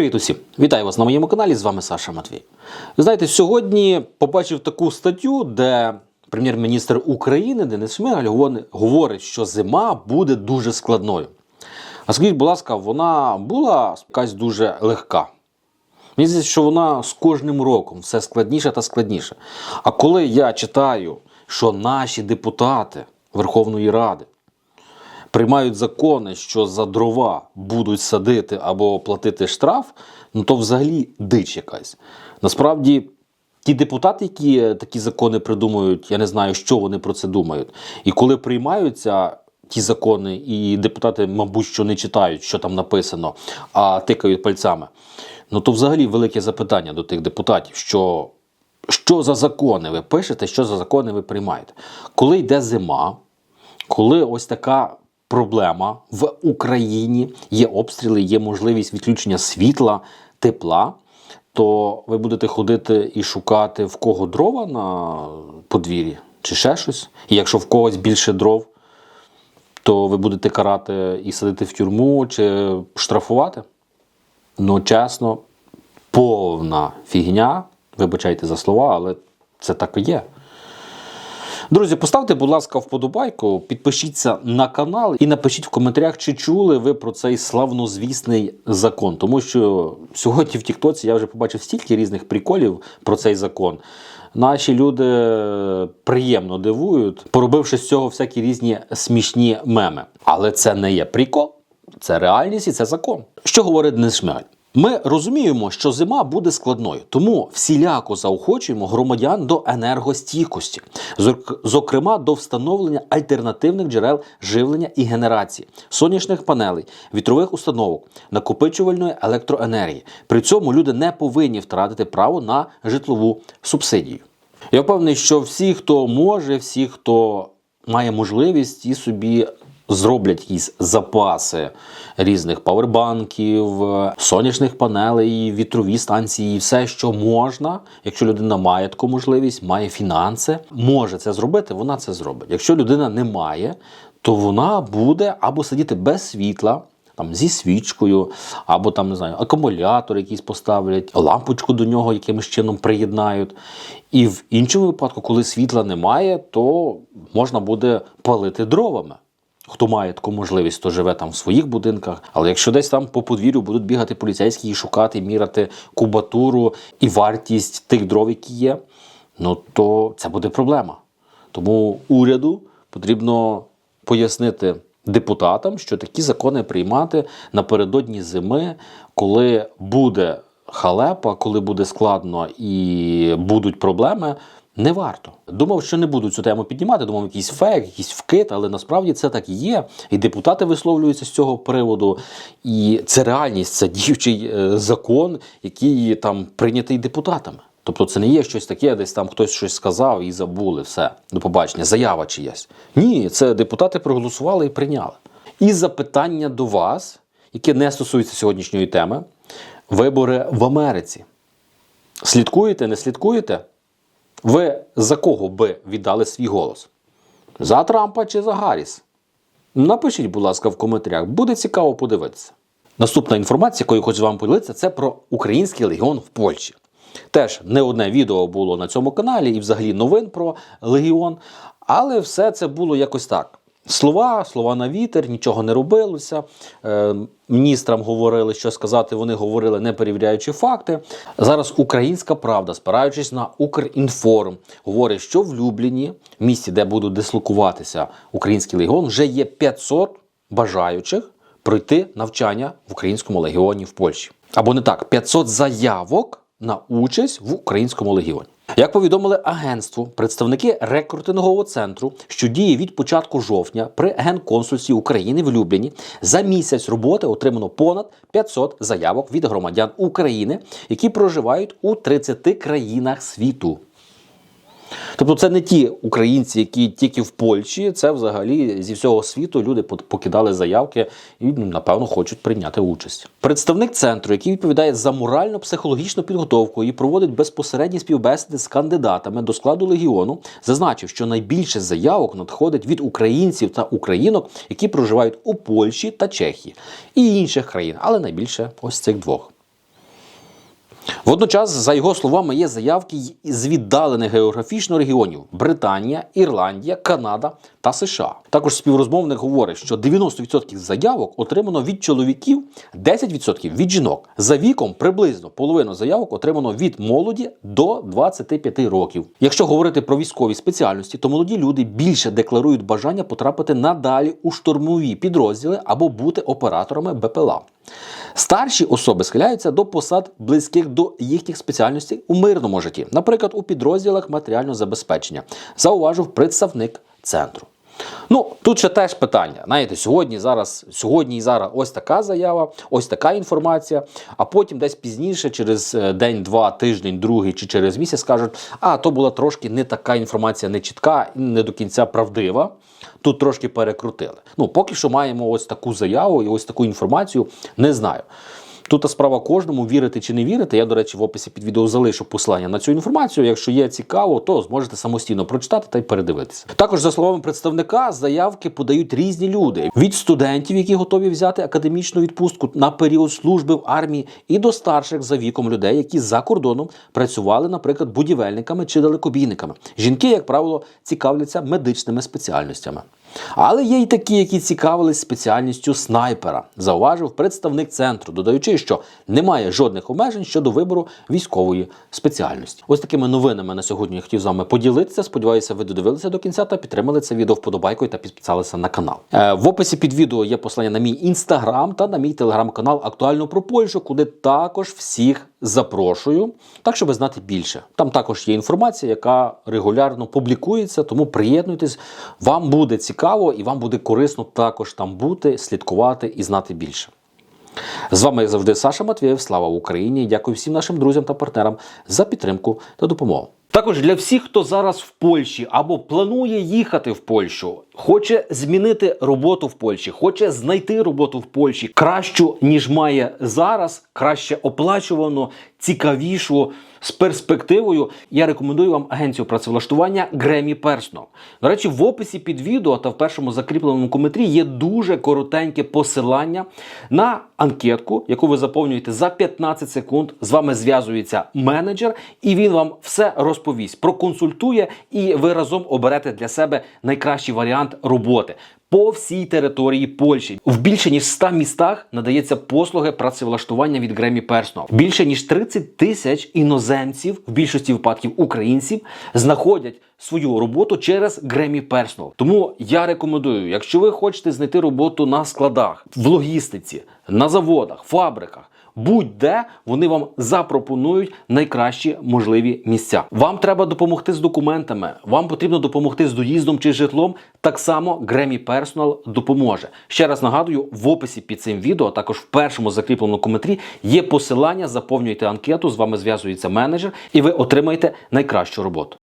Привіт усім! Вітаю вас на моєму каналі. З вами Саша Матвій. Ви знаєте, сьогодні побачив таку статтю, де прем'єр-міністр України Денис Шмигаль говорить, що зима буде дуже складною. А скажіть, будь ласка, вона була якась дуже легка. Мені здається, що вона з кожним роком все складніше та складніше. А коли я читаю, що наші депутати Верховної Ради приймають закони, що за дрова будуть садити або платити штраф, ну то взагалі дич якась. Насправді, ті депутати, які такі закони придумують, я не знаю, що вони про це думають. І коли приймаються ті закони, і депутати, мабуть, що не читають, що там написано, а тикають пальцями, ну то взагалі велике запитання до тих депутатів, що. Що за закони ви пишете, що за закони ви приймаєте? Коли йде зима, коли ось така проблема в Україні, є обстріли, є можливість відключення світла, тепла, то ви будете ходити і шукати в кого дрова на подвір'ї чи ще щось. І якщо в когось більше дров, то ви будете карати і садити в тюрму чи штрафувати. Ну, чесно, повна фігня. Вибачайте за слова, але це так і є. Друзі, поставте, будь ласка, вподобайку, підпишіться на канал і напишіть в коментарях, чи чули ви про цей славнозвісний закон. Тому що сьогодні в Тіктоці я вже побачив стільки різних приколів про цей закон. Наші люди приємно дивують, поробивши з цього всякі різні смішні меми. Але це не є прикол, це реальність і це закон. Що говорить Шмигаль? Ми розуміємо, що зима буде складною, тому всіляко заохочуємо громадян до енергостійкості, зокрема до встановлення альтернативних джерел живлення і генерації, сонячних панелей, вітрових установок, накопичувальної електроенергії. При цьому люди не повинні втратити право на житлову субсидію. Я впевнений, що всі, хто може, всі, хто має можливість, і собі зроблять якісь запаси різних павербанків, сонячних панелей, вітрові станції, все, що можна, якщо людина має таку можливість, має фінанси, може це зробити, вона це зробить. Якщо людина не має, то вона буде або сидіти без світла. Там зі свічкою, або там не знаю, акумулятор якийсь поставлять, лампочку до нього якимось чином приєднають. І в іншому випадку, коли світла немає, то можна буде палити дровами. Хто має таку можливість, то живе там в своїх будинках. Але якщо десь там по подвір'ю будуть бігати поліцейські і шукати, міряти кубатуру і вартість тих дров, які є, ну то це буде проблема. Тому уряду потрібно пояснити депутатам, що такі закони приймати напередодні зими, коли буде халепа, коли буде складно і будуть проблеми. Не варто. Думав, що не буду цю тему піднімати, думав, якийсь фейк, якийсь вкид, але насправді це так і є. І депутати висловлюються з цього приводу. І це реальність, це діючий е, закон, який там прийнятий депутатами. Тобто це не є щось таке, десь там хтось щось сказав і забули. Все, до побачення, заява чиясь. Ні, це депутати проголосували і прийняли. І запитання до вас, яке не стосується сьогоднішньої теми: вибори в Америці. Слідкуєте, не слідкуєте? Ви за кого би віддали свій голос? За Трампа чи за Гарріс? Напишіть, будь ласка, в коментарях. Буде цікаво подивитися. Наступна інформація, якою хочу з вами поділитися, це про український легіон в Польщі. Теж не одне відео було на цьому каналі і взагалі новин про легіон. Але все це було якось так. Слова, слова на вітер, нічого не робилося. Е, міністрам говорили, що сказати, вони говорили, не перевіряючи факти. Зараз українська правда, спираючись на Укрінформ, говорить, що в Любліні, місті, де буде дислокуватися український легіон, вже є 500 бажаючих пройти навчання в українському легіоні в Польщі. Або не так, 500 заявок на участь в українському легіоні. Як повідомили агентству, представники рекрутингового центру, що діє від початку жовтня при генконсульстві України в Любліні, за місяць роботи отримано понад 500 заявок від громадян України, які проживають у 30 країнах світу. Тобто це не ті українці, які тільки в Польщі, це взагалі зі всього світу люди покидали заявки і, ну, напевно, хочуть прийняти участь. Представник центру, який відповідає за морально-психологічну підготовку і проводить безпосередні співбесіди з кандидатами до складу легіону, зазначив, що найбільше заявок надходить від українців та українок, які проживають у Польщі та Чехії і інших країн, але найбільше ось цих двох. Водночас, за його словами, є заявки з віддалених географічно регіонів: Британія, Ірландія, Канада та США. Також співрозмовник говорить, що 90% заявок отримано від чоловіків, 10% від жінок. За віком приблизно половину заявок отримано від молоді до 25 років. Якщо говорити про військові спеціальності, то молоді люди більше декларують бажання потрапити надалі у штурмові підрозділи або бути операторами БПЛА. Старші особи схиляються до посад близьких до їхніх спеціальностей у мирному житті, наприклад, у підрозділах матеріального забезпечення, зауважив представник центру. Ну, тут ще теж питання. Знаєте, сьогодні, зараз, сьогодні і зараз ось така заява, ось така інформація, а потім десь пізніше, через е, день, два, тиждень, другий чи через місяць скажуть, а то була трошки не така інформація, не чітка не до кінця правдива. Тут трошки перекрутили. Ну, поки що маємо ось таку заяву і ось таку інформацію. Не знаю. Тут справа кожному вірити чи не вірити. Я, до речі, в описі під відео залишу посилання на цю інформацію. Якщо є цікаво, то зможете самостійно прочитати та й передивитися. Також, за словами представника, заявки подають різні люди: від студентів, які готові взяти академічну відпустку на період служби в армії, і до старших за віком людей, які за кордоном працювали, наприклад, будівельниками чи далекобійниками. Жінки, як правило, цікавляться медичними спеціальностями. Але є й такі, які цікавились спеціальністю снайпера, зауважив представник центру, додаючи, що немає жодних обмежень щодо вибору військової спеціальності. Ось такими новинами на сьогодні я хотів з вами поділитися. Сподіваюся, ви додивилися до кінця та підтримали це відео вподобайкою та підписалися на канал. Е, в описі під відео є посилання на мій інстаграм та на мій телеграм-канал Актуально про Польщу, куди також всіх запрошую, так щоб знати більше. Там також є інформація, яка регулярно публікується, тому приєднуйтесь. Вам буде цікаво і вам буде корисно також там бути, слідкувати і знати більше. З вами, як завжди, Саша Матвєєв. Слава Україні! Дякую всім нашим друзям та партнерам за підтримку та допомогу. Також для всіх, хто зараз в Польщі або планує їхати в Польщу, хоче змінити роботу в Польщі, хоче знайти роботу в Польщі кращу, ніж має зараз, краще оплачувану, цікавішу, з перспективою. Я рекомендую вам агенцію працевлаштування Гремі Personal. До речі, в описі під відео та в першому закріпленому коментарі є дуже коротеньке посилання на анкетку, яку ви заповнюєте за 15 секунд. З вами зв'язується менеджер, і він вам все розповість, проконсультує, і ви разом оберете для себе найкращий варіант роботи. По всій території Польщі в більше ніж 100 містах надається послуги працевлаштування від Гремі Personal. Більше ніж 30 тисяч іноземців, в більшості випадків українців, знаходять свою роботу через Гремі Personal. Тому я рекомендую, якщо ви хочете знайти роботу на складах, в логістиці, на заводах, фабриках. Будь-де вони вам запропонують найкращі можливі місця. Вам треба допомогти з документами, вам потрібно допомогти з доїздом чи житлом. Так само Grammy Personal допоможе. Ще раз нагадую, в описі під цим відео, а також в першому закріпленому коментарі є посилання. Заповнюйте анкету, з вами зв'язується менеджер, і ви отримаєте найкращу роботу.